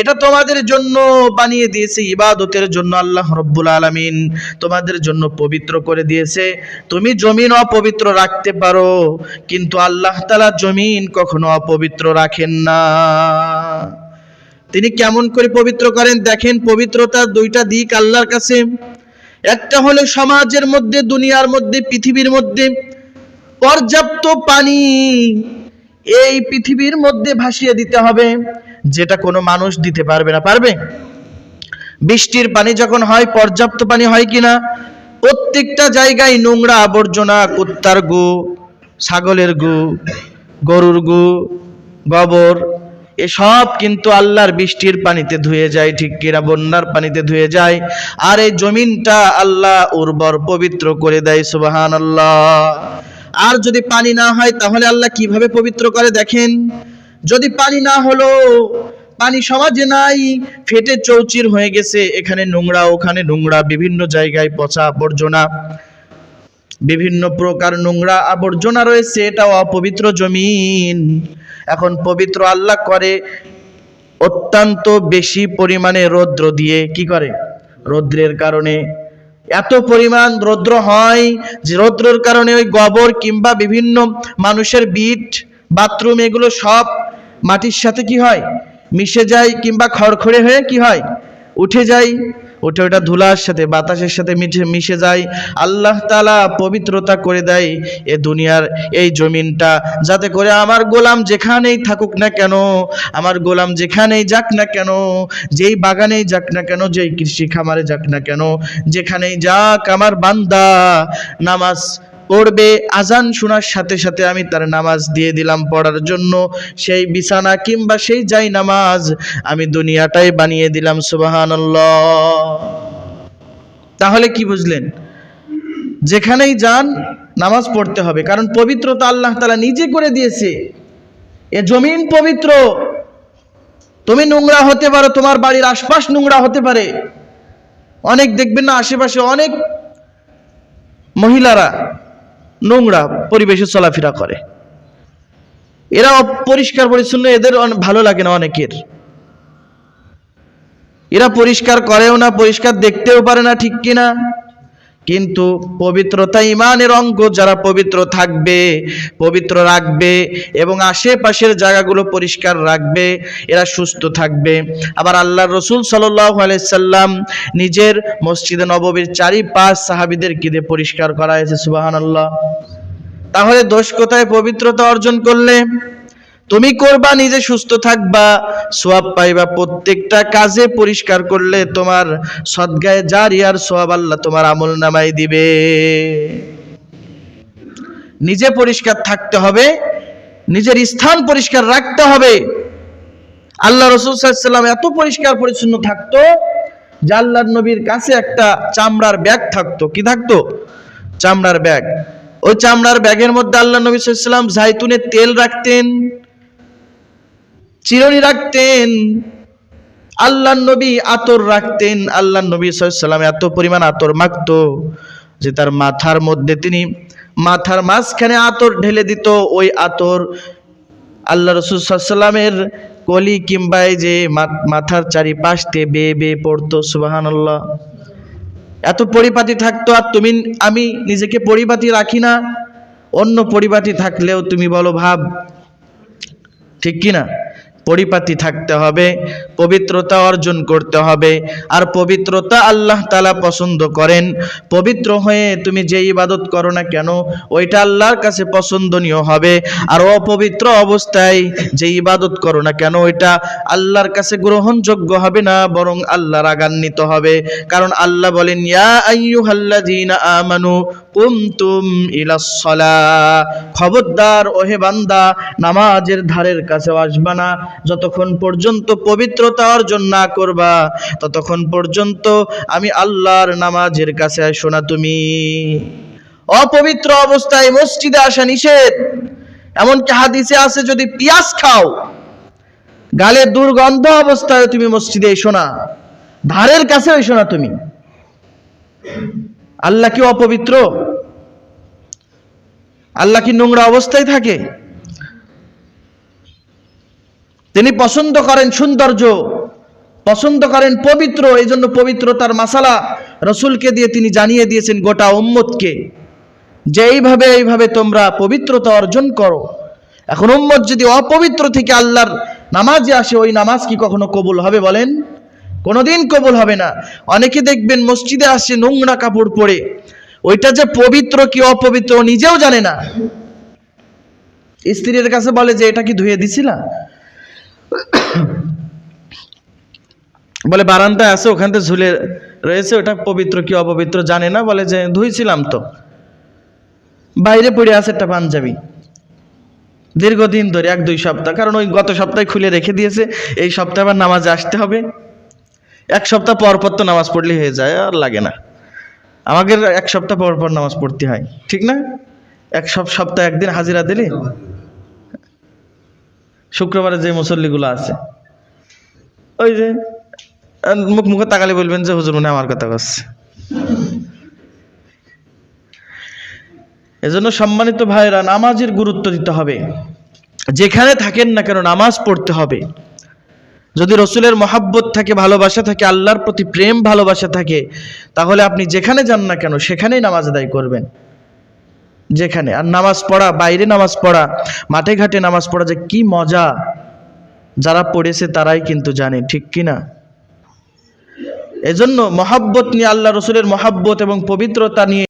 এটা তোমাদের জন্য বানিয়ে দিয়েছে, ইবাদতের জন্য আল্লাহ রব্বুল আলামিন তোমাদের জন্য পবিত্র করে দিয়েছে। তুমি জমিন অপবিত্র রাখতে পারো, কিন্তু আল্লাহ তাআলা জমিন কখনো অপবিত্র রাখেন না। তিনি কেমন করে পবিত্র করেন? দেখেন পবিত্রতার দুইটা দিক আল্লাহর কাছে। একটা হলো সমাজের মধ্যে, দুনিয়ার মধ্যে, পৃথিবীর মধ্যে পর্যাপ্ত পানি। এই পৃথিবীর মধ্যে ভাসিয়ে দিতে হবে, যেটা কোনো মানুষ দিতে পারবে না। পারবে? বৃষ্টির পানি যখন হয়, পর্যাপ্ত পানি হয় কিনা? প্রত্যেকটা জায়গায় নোংরা আবর্জনা, কুত্তার গু, ছাগলের গু, গরুর গু, গোবর, এসব কিন্তু আল্লাহর বৃষ্টির পানিতে ধুয়ে যায়, ঠিক কিনা? বন্যার পানিতে ধুয়ে যায়। আর এই জমিনটা আল্লাহ উর্বর পবিত্র করে দেয় সুবাহান আল্লাহ আর যদি পানি না হয়, তাহলে আল্লাহ কীভাবে পবিত্র করে দেখেন? যদি পানি না হলো, পানি সমাজে নাই, ফেটে চৌচির হয়ে গেছে, এখানে নোংরা, ওখানে নোংরা, বিভিন্ন জায়গায় পচা আবর্জনা, বিভিন্ন প্রকার নোংরা আবর্জনা রয়েছে, এটাও অপবিত্র জমিন। এখন পবিত্র আল্লাহ করে অত্যন্ত বেশি পরিমাণে রৌদ্র দিয়ে কি করে? রৌদ্রের কারণে এত পরিমাণ রৌদ্র হয় যে রৌদ্রর কারণে ওই গোবর কিংবা বিভিন্ন মানুষের বিট বাথরুম এগুলো সব মাটির সাথে কি হয়? মিশে যায় কিংবা খড়খড়ে হয়ে কি হয়? উঠে যায় উঠে ওটা ধুলার সাথে, বাতাসের সাথে মিশে মিশে যায়, আল্লাহ তালা পবিত্রতা করে দেয় এ দুনিয়ার এই জমিনটা। যাতে করে আমার গোলাম যেখানেই থাকুক না কেন, আমার গোলাম যেখানেই যাক না কেন, যেই বাগানেই যাক না কেন, যেই কৃষি খামারে যাক না কেন, যেখানেই যাক আমার বান্দা, নামাজ পড়বে। আজান শোনার সাথে সাথে আমি তার নামাজ দিয়ে দিলাম পড়ার জন্য। সেই বিছানা কিংবা সেই যাই নামাজ আমি দুনিয়াটাই বানিয়ে দিলাম, সুবহানাল্লাহ। তাহলে কি বুঝলেন? যেখানেই যান, নামাজ পড়তে হবে। কারণ পবিত্র পবিত্রতা আল্লাহ তালা নিজে করে দিয়েছে। এ জমিন পবিত্র। তুমি নোংরা হতে পারো, তোমার বাড়ির আশপাশ নোংরা হতে পারে। অনেক দেখবেন না, আশেপাশে অনেক মহিলারা নোংরা পরিবেশে চলাফেরা করে। এরা অপরিষ্কার পরিচ্ছন্ন, এদের ভালো লাগে না অনেকের। এরা পরিষ্কার করেও না, পরিষ্কার দেখতেও পারে না ঠিক কিনা। কিন্তু পবিত্রতা ইমানের অঙ্গ যারা পবিত্র থাকবে, পবিত্র রাখবে এবং আশেপাশের জায়গাগুলো পরিষ্কার রাখবে, এরা সুস্থ থাকবে। আবার আল্লাহ রসুল সাল্লাম নিজের মসজিদে নববীর চারিপাশ সাহাবিদের দিয়ে পরিষ্কার করা হয়েছে সুবাহান আল্লাহ তাহলে দোষ কোথায় পবিত্রতা অর্জন করলে? তুমি করবা, নিজে সুস্থ থাকবা, সোয়াব পাইবা। প্রত্যেকটা কাজে পরিষ্কার করলে তোমার সদ্গায়ে জারিয়ার সোয়াব আল্লাহ তোমার আমল নামাই দিবে। নিজে পরিষ্কার থাকতে হবে, নিজের স্থান পরিষ্কার রাখতে হবে। আল্লাহ রসুল সাল্লাম এত পরিষ্কার পরিচ্ছন্ন থাকতো যে আল্লাহর নবীর কাছে একটা চামড়ার ব্যাগ থাকতো। কি থাকতো? চামড়ার ব্যাগ। ওই চামড়ার ব্যাগের মধ্যে আল্লাহ নবী সাল্লাম জাইতুনের তেল রাখতেন চিরনি রাখতেন আল্লাহ নবী আতর রাখতেন আল্লাহ নবী সাল্লাম এত পরিমাণ আতর মাখতো যে তার মাথার মধ্যে তিনি মাথার মাঝখানে আতর ঢেলে দিত। ওই আতর আল্লাহ রসুল কলি কিংবা যে মাথার চারিপাশ দিয়ে বেয়ে বেয়ে পড়তো সুবাহান আল্লাহ এত পরিপাটি থাকতো, আর তুমি, আমি নিজেকে পরিপাটি রাখি না। অন্য পরিপাটি থাকলেও তুমি বলো, ভাব, ঠিক কি না পরিপাটি থাকতে হবে, পবিত্রতা অর্জন করতে হবে। আর পবিত্রতা আল্লাহ তালা পছন্দ করেন। পবিত্র হয়ে তুমি যে ইবাদত করো না কেন, ওইটা আল্লাহর কাছে পছন্দনীয় হবে। আর অপবিত্র অবস্থায় যে ইবাদত করো না কেন, ওইটা আল্লাহর কাছে গ্রহণযোগ্য হবে না, বরং আল্লাহ রাগান্বিত হবে। কারণ আল্লাহ বলেন, ইয়া আমানু কুমতুম ইলাস সালাহ খবরদার, ওহে বান্দা, নামাজের ধারের কাছে আসবা না যতক্ষণ পর্যন্ত পবিত্রতা অর্জন না করবা, ততক্ষণ পর্যন্ত আমি আল্লাহর নামাজের কাছে আসো না তুমি। অপবিত্র অবস্থায় মসজিদে আসা নিষেধ। এমনকি হাদিসে আছে, যদি পিয়াজ খাও, গালে দুর্গন্ধ অবস্থায় তুমি মসজিদে এসো না, ধারের কাছে এসো না তুমি। আল্লাহ কি অপবিত্র? আল্লাহ কি নোংরা অবস্থায় থাকে? তিনি পছন্দ করেন সৌন্দর্য, পছন্দ করেন পবিত্র এই জন্য পবিত্রতার মাসালা রসুলকে দিয়ে তিনি জানিয়ে দিয়েছেন গোটা উম্মতকে যে এইভাবে এইভাবে তোমরা পবিত্রতা অর্জন করো। এখন উম্মত যদি অপবিত্র থেকে আল্লাহর নামাজে আসে, ওই নামাজ কি কখনো কবুল হবে বলেন? কোনোদিন কবুল হবে না। অনেকে দেখবেন মসজিদে আসছে নোংরা কাপড় পরে। ওইটা যে পবিত্র কি অপবিত্র নিজেও জানে না। স্ত্রীর কাছে বলে যে, এটা কি ধুয়ে দিছিলা? বলে, বারান্দায় আছে, ওখান থেকে ঝুলে রয়েছে, ওটা পবিত্র কি অপবিত্র জানে না। বলে যে, ধুইছিলাম তো। বাইরে পড়ে আছে একটা পাঞ্জাবি। দীর্ঘদিন ধরে, এক, দুই সপ্তাহ, কারণ ওই গত সপ্তাহে খুলে রেখে দিয়েছে, এই সপ্তাহে আবার নামাজে আসতে হবে। এক সপ্তাহ পর পর তো নামাজ পড়লে হয়ে যায়, আর লাগে না। আমাদের এক সপ্তাহ পর পর নামাজ পড়তে হয়, ঠিক না? এক সব সপ্তাহ একদিন হাজিরা দিলে? শুক্রবারে যে মুসল্লিগুলো আছে, ওই যে মুখ মুখে তাকালে বলবেন যে, হুজুর, মনে আমার কথা করছে এজন্য সম্মানিত ভাইরা নামাজের গুরুত্ব দিতে হবে। যেখানে থাকেন না কেন নামাজ পড়তে হবে। যদি রসুলের মহাব্বত থাকে, ভালোবাসা থাকে, আল্লাহর প্রতি প্রেম, ভালোবাসা থাকে, তাহলে আপনি যেখানে যান না কেন, সেখানেই নামাজ আদায় করবেন। যেখানে। আর নামাজ পড়া, বাইরে নামাজ পড়া, মাঠে ঘাটে নামাজ পড়া যে কি মজা। যারা পড়েছে তারাই কিন্তু জানে, ঠিক কি না এজন্য মহাব্বত নিয়ে আল্লাহ রসুলের মহাব্বত এবং পবিত্রতা নিয়ে